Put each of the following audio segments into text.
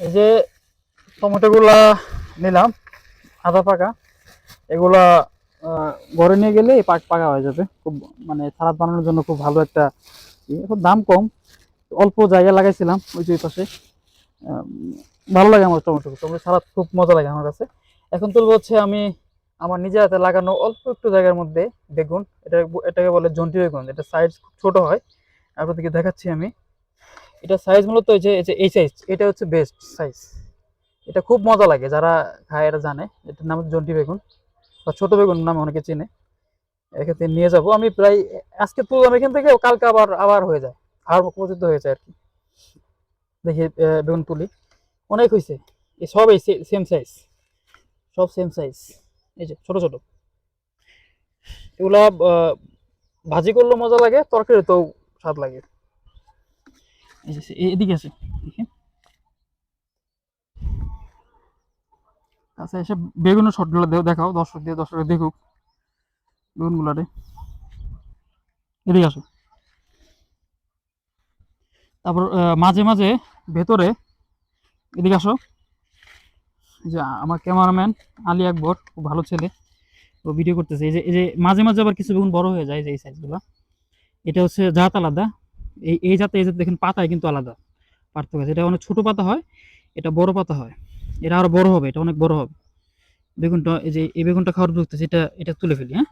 এই যে টমেটোগুলা নিলাম আধা পাকা। এগুলা ঘরে নিয়ে গেলে পাক পাকা হয়ে যাবে। খুব মানে সালাদ বানানোর জন্য খুব ভালো একটা ই। এখন দাম কম। অল্প জায়গা লাগাইছিলাম ওই যে পাশে। ভালো লাগে আমার টমেটো টমেটো সালাদ খুব মজা লাগে আমার কাছে। এখন তুলবো হচ্ছে আমি আমার নিজের হাতে লাগানো অল্প একটু জায়গার মধ্যে বেগুন। এটা এটাকে বলে জন্টি বেগুন এটা সাইজ খুব ছোট হয়। আপনাদেরকে দেখাচ্ছি আমি। এটা সাইজ মূলত যে, এই সাইজ এটা হচ্ছে বেস্ট সাইজ এটা খুব মজা লাগে, যারা খায় এটা জানে। এটার নাম হচ্ছে জন্টি বেগুন, বা ছোটো বেগুন নামে অনেকে চিনে। থেকে নিয়ে যাব আমি প্রায় আজকে তুললাম এখান থেকে কালকে আবার আবার হয়ে যায়। আর পর্যন্ত হয়ে যায় আর কি। দেখি বেগুন তুলি অনেক হয়েছে এই সব এই সেম সাইজ সব সেম সাইজ এই যে, ছোটো ছোটো। এগুলা ভাজি করলেও মজা লাগে, তরকারিতেও স্বাদ লাগে। এদিকে আছে আচ্ছা এসে বেগুনের শটগুলো দেখাও, দর্শক দিয়ে দর্শক দেখুক। বেগুনগুলারে এদিকে আসো। তারপর মাঝে মাঝে, ভেতরে, এদিকে আসো। যে আমার ক্যামেরাম্যান আলী আকবর, খুব ভালো ছেলে। ও ভিডিও করতেছে। এই যে এই যে মাঝে মাঝে আবার কিছু বেগুন বড় হয়ে যায় যে এই সাইজগুলো এটা হচ্ছে জাত আলাদা। এই এই জাতে এই জাতে দেখেন পাতায় কিন্তু আলাদা পার্থক্য আছে। এটা অনেক ছোট পাতা হয়, এটা বড় পাতা হয়। এটা আরও বড় হবে, এটা অনেক বড় হবে। বেগুনটা, এই যে এই বেগুনটা খাওয়ার উপযুক্ত এটা এটা তুলে ফেলি হ্যাঁ?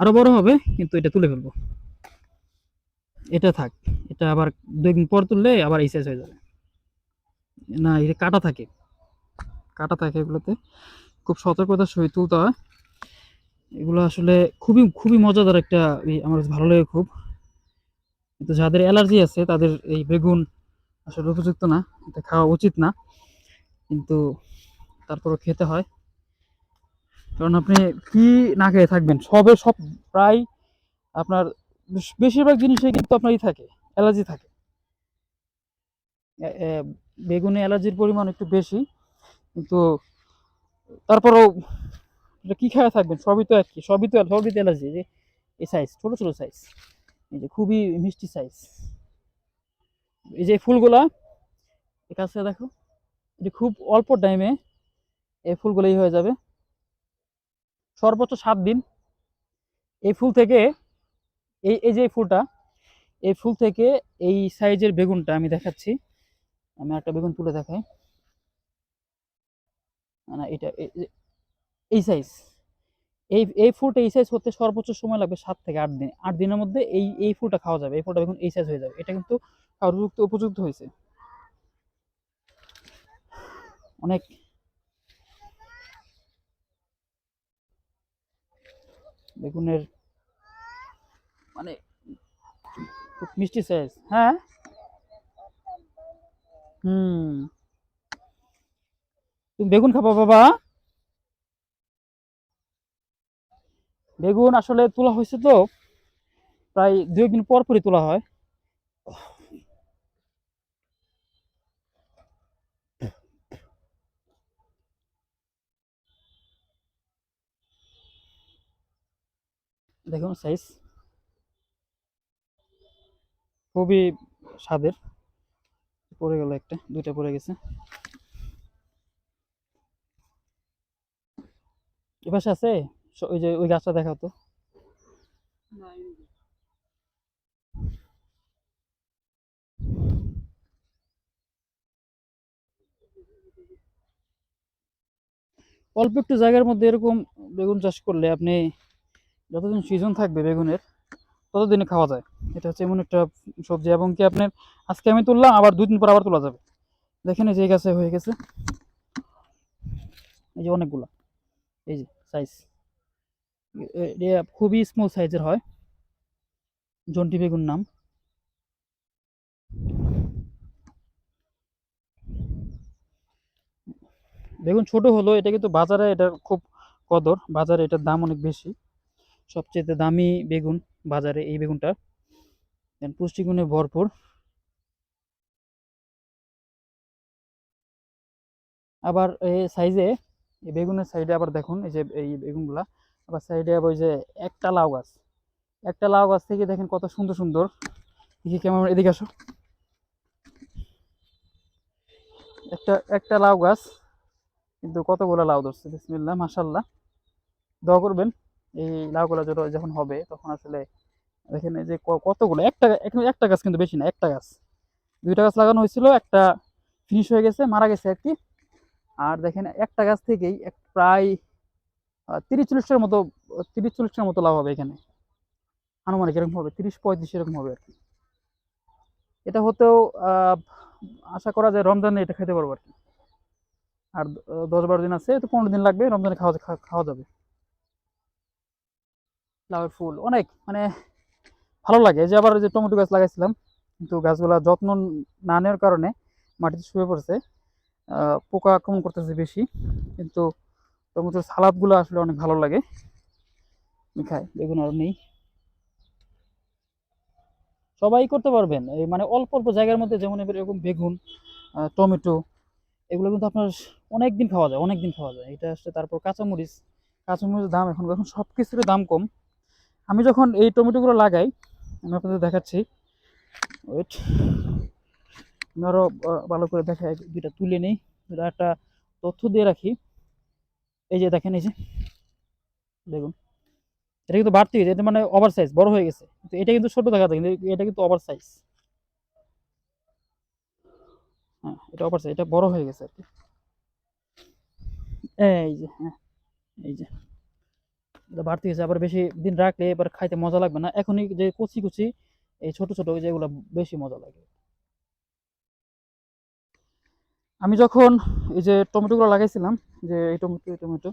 আরও বড় হবে, কিন্তু এটা তুলে ফেলব। এটা থাক, এটা আবার দুই দিন পর তুললে আবার এই সাইজ হয়ে যাবে। না এটা কাটা থাকে কাটা থাকে এগুলোতে, খুব সতর্কতার সহিত তুলতে হয়। এগুলো আসলে খুবই খুবই মজাদার একটা আমার ভালো লাগে খুব। কিন্তু যাদের অ্যালার্জি আছে, তাদের এই বেগুন আসলে উপযুক্ত না, এটা খাওয়া উচিত না। কিন্তু তারপরও খেতে হয়। কারণ আপনি কি না খেয়ে থাকবেন? সবে সব প্রায় আপনার বেশ- বেশিরভাগ জিনিসে কিন্তু আপনার ই থাকে, অ্যালার্জি থাকে। বেগুনে অ্যালার্জির পরিমাণ একটু বেশি, কিন্তু তারপরেও কি খাওয়া থাকবেন? সবই তো একই, সবই তো সবই তো অ্যালার্জি, যে এই সাইজ ছোটো ছোটো সাইজ এই যে খুবই মিষ্টি সাইজ এই যে ফুলগুলা এ কাছে দেখো এটি খুব অল্প টাইমে এই ফুলগুলোই হয়ে যাবে। সর্বোচ্চ সাত দিন। এই ফুল থেকে, এই এই যে ফুলটা, এই ফুল থেকে এই সাইজের বেগুনটা আমি দেখাচ্ছি। আমি একটা বেগুন তুলে দেখাই। না এটা, এই- সাইজ এই এই ফুলটা এই সাইজ হতে সর্বোচ্চ সময় লাগবে সাত থেকে আট দিন, আট দিনের মধ্যে এই এই ফুলটা খাওয়া যাবে। এই ফুলটা দেখুন এই সাইজ হয়ে যাবে। এটা কিন্তু উপযুক্ত উপযুক্ত হয়েছে। অনেক। বেগুনের মানে খুব মিষ্টি সাইজ হ্যাঁ? হুম। তুমি বেগুন খাবা বাবা। বেগুন আসলে তোলা হয়েছে তো, প্রায় দুই দিন পর পরই তোলা হয়। দেখুন সাইজ খুবই স্বাদের। পড়ে গেল একটা, দুইটা পড়ে গেছে। এপাশে আছে? স- ওই যে ওই গাছটা দেখাও তো। অল্প একটু জায়গার মধ্যে এরকম বেগুন চাষ করলে আপনি যতদিন সিজন থাকবে বেগুনের, ততদিনে খাওয়া যায়। এটা হচ্ছে এমন একটা সবজি এবং কি আপনার আজকে আমি তুললাম, আবার দুই দিন পর আবার তোলা যাবে। দেখেন এই যে গাছে হয়ে গেছে। এই যে অনেকগুলা। এই যে সাইজ খুবই স্মল সাইজের হয়। জন্টি বেগুন নাম। বেগুন ছোট হলো এটা কিন্তু বাজারে এটার খুব কদর। বাজারে এটার দাম অনেক বেশি। সবচেয়ে দামি বেগুন বাজারে এই বেগুনটা। পুষ্টিগুণে ভরপুর। আবার এই সাইজে এই বেগুনের সাইডে আবার দেখুন, এই যে এই বেগুনগুলা। আবার সাইডে ওই যে একটা লাউ গাছ। একটা লাউ গাছ থেকে দেখেন কত সুন্দর সুন্দর। দেখি কেমন এদিকে আসো। একটা একটা লাউ গাছ, কিন্তু কতগুলো লাউ ধরছে, বিসমিল্লাহ মাশাল্লাহ দোয়া করবেন, এই লাউগুলো যখন হবে, তখন আসলে দেখেন এই যে কতগুলো, একটা, এখানে একটা গাছ কিন্তু বেশি না, একটা গাছ। দুইটা গাছ লাগানো হয়েছিল, একটা ফিনিশ হয়ে গেছে, মারা গেছে আর কি। আর দেখেন একটা গাছ থেকেই প্রায় তিরিশ চল্লিশটার মতো তিরিশ চল্লিশটার মতো লাভ হবে এখানে। আনুমানিক এরকম হবে তিরিশ পঁয়ত্রিশ এরকম হবে আর কি। এটা হতেও আশা করা যায় রমজানে এটা খেতে পারব আর কি। আর দশ বারো দিন আছে, তো পনেরো দিন লাগবে, রমজানে খাওয়া খাওয়া যাবে। লাউয়ের ফুল, অনেক মানে ভালো লাগে। যে আবার যে টমেটো গাছ লাগাইছিলাম, কিন্তু গাছগুলা যত্ন না নেওয়ার কারণে মাটিতে শুয়ে পড়ছে। পোকা আক্রমণ করতেছে বেশি, কিন্তু টমেটোর সালাদগুলো আসলে অনেক ভালো লাগে। খাই বেগুন আর নেই। সবাই করতে পারবেন। এই মানে অল্প অল্প জায়গার মধ্যে যেমন এবার এরকম বেগুন টমেটো, এগুলো কিন্তু আপনার অনেক দিন খাওয়া যায় অনেক দিন খাওয়া যায়। এটা আসলে তারপর কাঁচামরিচ, কাঁচামরিচের দাম এখন এখন সব কিছুরই দাম কম। আমি যখন এই টমেটোগুলো লাগাই, আমি আপনাদের দেখাচ্ছি। ওয়েট আমি আরও ভালো করে দেখা দুইটা তুলে নিই। একটা তথ্য দিয়ে রাখি। এই যে দেখেন, এই যে। দেখুন। এটা কিন্তু বাড়তি হয়েছে, এটা মানে ওভার সাইজ বড় হয়ে গেছে। কিন্তু এটা কিন্তু ছোট দেখা যায় কিন্তু এটা কিন্তু ওভার সাইজ হ্যাঁ এটা ওভার সাইজ এটা বড় হয়ে গেছে আর কি। এই যে হ্যাঁ এই যে। এটা বাড়তি হয়েছে, আবার বেশি দিন রাখলে এবার খাইতে মজা লাগবে না। এখনই যে কুচি কুচি, এই ছোট ছোট যেগুলো বেশি মজা লাগে। আমি যখন এই যে টমেটোগুলো লাগাইছিলাম, যে এই টমেটো এই টমেটো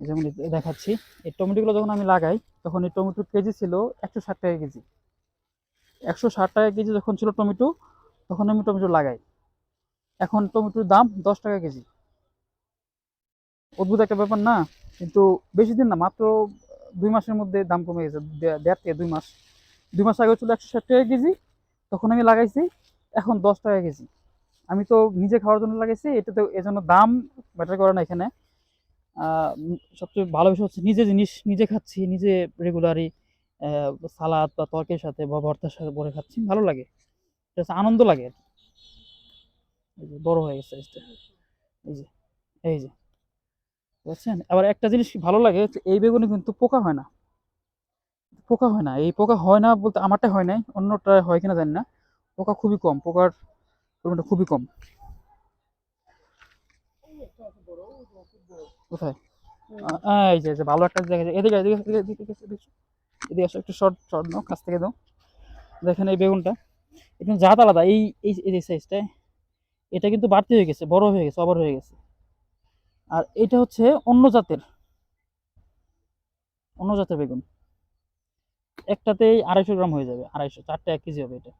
যেমন দেখাচ্ছি, এই টমেটোগুলো যখন আমি লাগাই, তখন এই টমেটোর কেজি ছিল একশো ষাট টাকা কেজি। একশো ষাট টাকা কেজি যখন ছিল টমেটো, তখন আমি টমেটো লাগাই। এখন টমেটোর দাম দশ টাকা কেজি। অদ্ভুত একটা ব্যাপার না? কিন্তু বেশি দিন না, মাত্র দুই মাসের মধ্যে দাম কমে গেছে দেড় থেকে দুই মাস। দুই মাস আগে ছিল একশো ষাট টাকা কেজি, তখন আমি লাগাইছি এখন দশ টাকা কেজি। আমি তো নিজে খাওয়ার জন্য লাগাইছি এটা তো এজন্য দাম ম্যাটার করে না এখানে। সবচেয়ে ভালো বিষয় হচ্ছে নিজে জিনিস নিজে খাচ্ছি, নিজে রেগুলারই সালাদ বা তরকারির সাথে বা ভর্তার সাথে ভরে খাচ্ছি, ভালো লাগে। আনন্দ লাগে আর যে বড় হয়ে গেছে সাইজটা এই যে এই যে। বুঝছেন? আবার একটা জিনিস ভালো লাগে এই বেগুনে কিন্তু পোকা হয় না। পোকা হয় না। এই পোকা হয় না বলতে আমারটা হয় নাই অন্যটা হয় কিনা জানি না। পোকা খুবই কম, পোকার পরিমাণটা খুবই কম কোথায় এই যে ভালো একটা জায়গা এদিকে এদিকে এদিকে এদিকে আসো একটু শর্ট শর্ট নাও কাছ থেকে দাও দেখেন এই বেগুনটা একদম জাত আলাদা এই এই সাইজটা এটা কিন্তু বাড়তি হয়ে গেছে বড় হয়ে গেছে ওভার হয়ে গেছে আর এটা হচ্ছে অন্য জাতের অন্য জাতের বেগুন একটাতেই আড়াইশো গ্রাম হয়ে যাবে আড়াইশো চারটে এক কেজি হবে এটা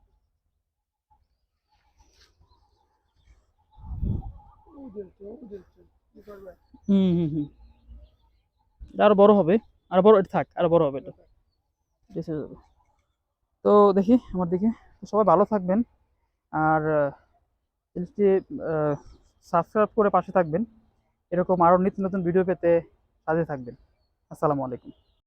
হুম হুম হুম। আরও বড় হবে। আর বড় থাক, আরও বড় হবে এটা। তো দেখি আমার দিকে। সবাই ভালো থাকবেন। আর সাবস্ক্রাইব করে পাশে থাকবেন। এরকম আরও নিত্য নতুন ভিডিও পেতে সাথে থাকবেন। আসসালামু আলাইকুম।